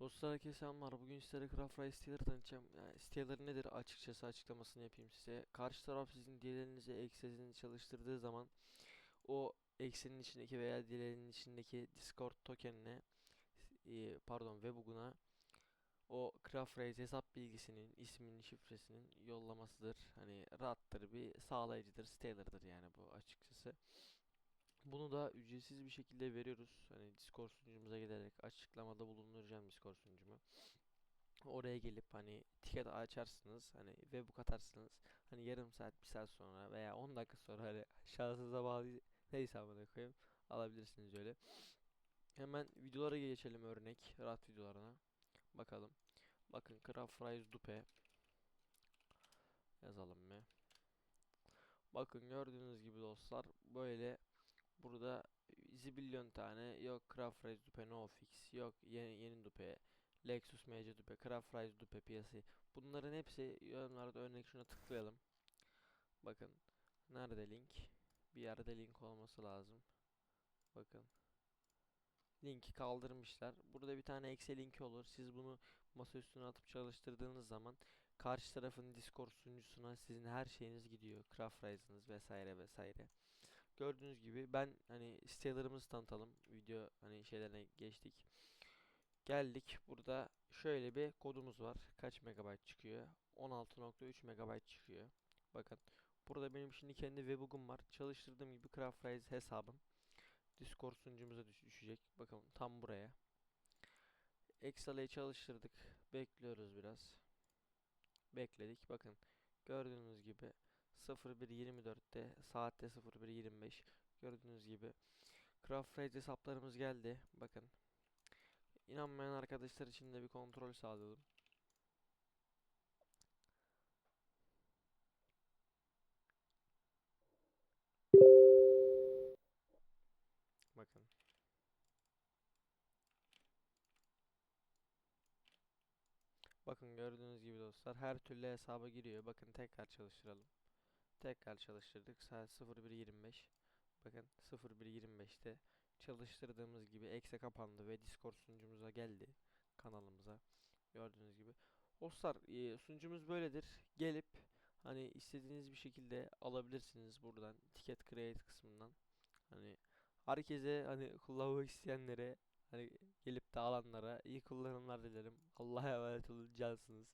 Dostlar herkese selamlar. Bugün sizlere Craft Rice siteleri tanıtacağım. Yani siteleri nedir açıkçası açıklamasını yapayım size. Karşı taraf sizin diyelerinizi eksesini çalıştırdığı zaman o eksenin içindeki veya diyelerinin içindeki Discord tokenine e, pardon webhook'una o Craft Rice hesap bilgisinin, isminin, şifresinin yollamasıdır. Hani rahattır bir sağlayıcıdır, sitelerdir yani bu açıkçası. Bunu da ücretsiz bir şekilde veriyoruz. Hani Discord sunucumuza giderek açıklamada bulunduracağım Discord sunucumu. Oraya gelip hani ticket açarsınız. Hani webhook atarsınız. Hani yarım saat, bir saat sonra veya 10 dakika sonra hani şahsınıza bağlı neyse amına koyayım alabilirsiniz öyle. Hemen videolara geçelim örnek. Rahat videolarına. Bakalım. Bakın Craft Rise Dupe yazalım mı? Bakın gördüğünüz gibi dostlar böyle Burada zibilyon tane yok Craft Rise Dupe No Fix yok yeni, yeni Dupe Lexus MC Dupe Craft Rise Dupe piyasayı bunların hepsi yorumlarda örnek şuna tıklayalım. Bakın nerede link? Bir yerde link olması lazım. Bakın. Linki kaldırmışlar. Burada bir tane Excel linki olur. Siz bunu masa üstüne atıp çalıştırdığınız zaman karşı tarafın Discord sunucusuna sizin her şeyiniz gidiyor. Craft Rise'ınız vesaire vesaire Gördüğünüz gibi ben hani sitelerimizi tanıtalım. Video hani şeylerine geçtik. Geldik. Burada şöyle bir kodumuz var. Kaç megabayt çıkıyor? 16.3 megabayt çıkıyor. Bakın. Burada benim şimdi kendi webhook'um var. Çalıştırdığım gibi Craftrise hesabım. Discord sunucumuza düş düşecek. Bakın tam buraya. Excel'i çalıştırdık. Bekliyoruz biraz. Bekledik. Bakın. Gördüğünüz gibi 01.24'te saatte 01.25 gördüğünüz gibi Craft Rage hesaplarımız geldi. Bakın. İnanmayan arkadaşlar için de bir kontrol sağladım. Bakın. Bakın gördüğünüz gibi dostlar her türlü hesaba giriyor. Bakın tekrar çalıştıralım. Tekrar çalıştırdık. Saat 01.25. Bakın 01.25'te çalıştırdığımız gibi ekse kapandı ve Discord sunucumuza geldi. Kanalımıza. Gördüğünüz gibi. Dostlar e, sunucumuz böyledir. Gelip hani istediğiniz bir şekilde alabilirsiniz buradan. Ticket Create kısmından. Hani herkese hani kullanmak isteyenlere hani gelip de alanlara iyi kullanımlar dilerim. Allah'a emanet olun cansınız.